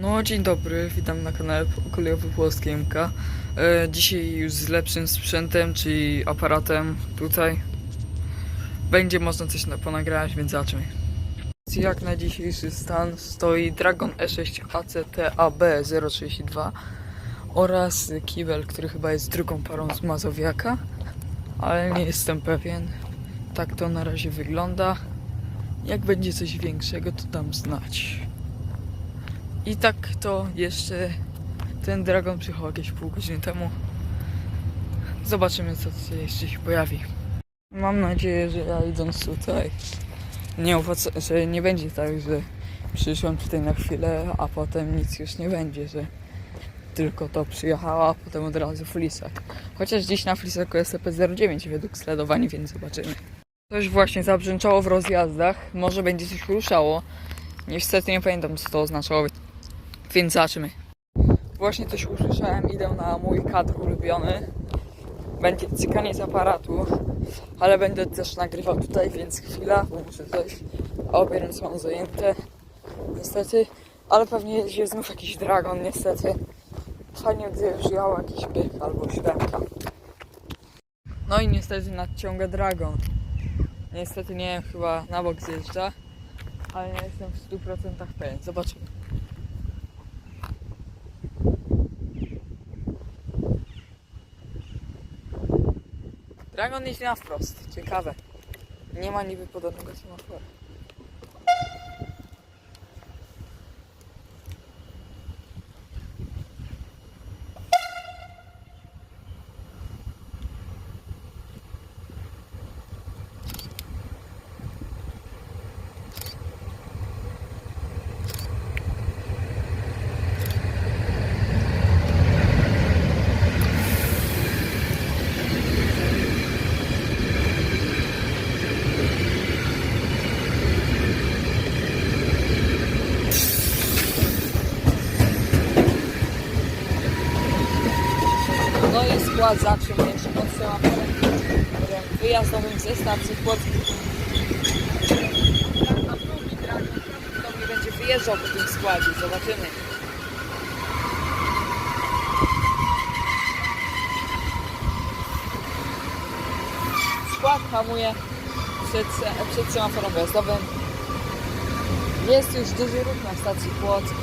No, dzień dobry, witam na kanale kolejowy Polski MK. E, dzisiaj już z lepszym sprzętem, czyli aparatem tutaj. Będzie można coś na, ponagrać, więc zacznijmy. Jak na dzisiejszy stan stoi Dragon E E6 ACTAB 032 oraz kibel, który chyba jest drugą parą z Mazowiaka, ale nie jestem pewien. Tak to na razie wygląda. Jak będzie coś większego, to dam znać. I tak to jeszcze ten dragon przyjechał jakieś pół godziny temu. Zobaczymy co tu jeszcze się pojawi. Mam nadzieję, że ja idąc tutaj nie owoc- że nie będzie tak, że przyszłem tutaj na chwilę, a potem nic już nie będzie, że tylko to przyjechała, a potem od razu flisak. Chociaż dziś na flisaku jest EP09 według sledowań, więc zobaczymy. Coś właśnie zabrzęczało w rozjazdach, może będzie coś ruszało. Niestety nie pamiętam co to oznaczało, więc zobaczymy. Właśnie coś usłyszałem, idę na mój kadr ulubiony. Będzie cykanie z aparatu, ale będę też nagrywał tutaj, więc chwila, bo muszę coś. A obie ręce mam zajęte, niestety. Ale pewnie jest znów jakiś dragon, niestety. Fajnie gdy przyjechał jakiś byk albo śremka. No i niestety nadciąga dragon. Niestety nie wiem, chyba na bok zjeżdża, ale nie jestem w 100% pewien. Zobaczymy. Dragon idzie na wprost. Ciekawe. Nie ma niby podobnego semaforu. No i skład zatrzymujesz pod semaforem wyjazdowym ze stacji Płock. Dragon prawdopodobnie będzie wyjeżdżał po tym składzie. Zobaczymy. Skład hamuje przed, przed semaforem wjazdowym. Jest już duży ruch na stacji Płock.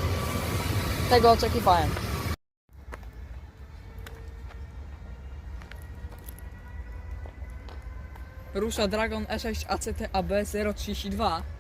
Tego oczekiwałem. Rusza Dragon E E6 ACT AB 032.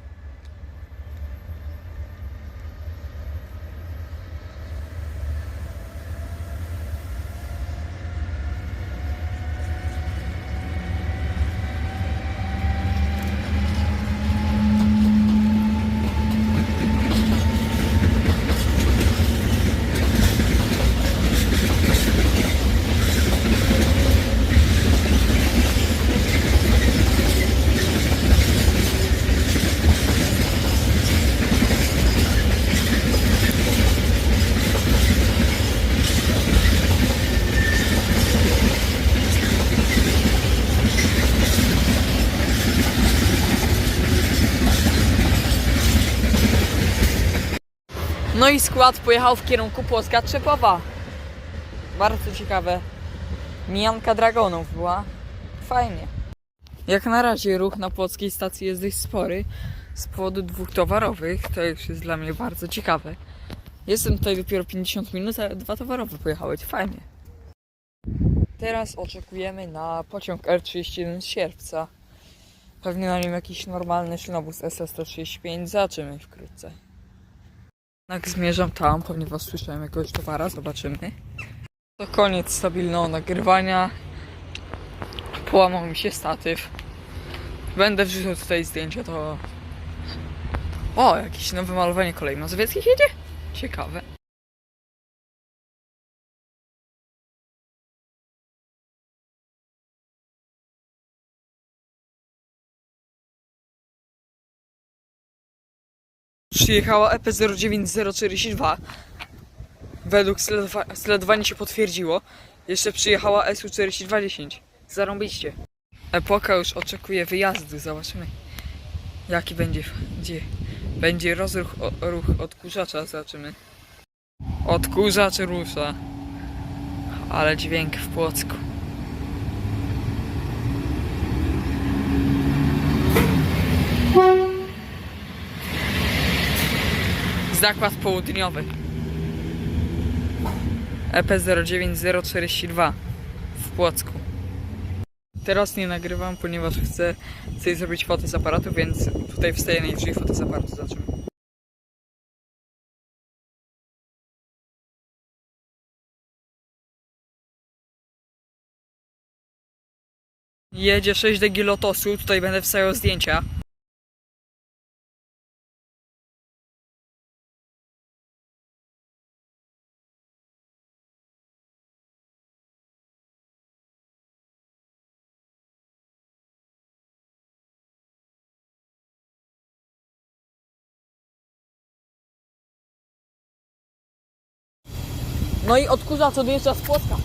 No i skład pojechał w kierunku Płocka Trzepowa. Bardzo ciekawe. Mijanka dragonów była. Fajnie. Jak na razie ruch na płockiej stacji jest dość spory z powodu dwóch towarowych. To już jest dla mnie bardzo ciekawe. Jestem tutaj dopiero 50 minut, ale dwa towarowe pojechały. Fajnie. Teraz oczekujemy na pociąg R31 z sierpca. Pewnie na nim jakiś normalny szynobus SS-135. Zobaczymy wkrótce. Tak zmierzam tam, ponieważ słyszałem jakiegoś towara, zobaczymy. To koniec stabilnego nagrywania. Połamał mi się statyw. Będę wrzucał tutaj zdjęcia, to... O, jakieś nowe malowanie kolei mazowieckich jedzie? Ciekawe. Przyjechała E EP09042. Według sledowa- sledowania się potwierdziło. Jeszcze przyjechała SU4210. Zarąbiście. Epoka już oczekuje wyjazdu. Zobaczymy. Jaki będzie, gdzie będzie rozruch ruch odkurzacza. Zobaczymy. Odkurzacz rusza. Ale dźwięk w Płocku. Zakład południowy. E EP 09042 w Płocku. Teraz nie nagrywam, ponieważ chcę coś zrobić fotę z aparatu, więc tutaj wstaję najwyżej fotę z aparatu. Jedzie 6 DG Lotosu, tutaj będę wstawiał zdjęcia. No i odkurzacz odjeżdża z Płocka.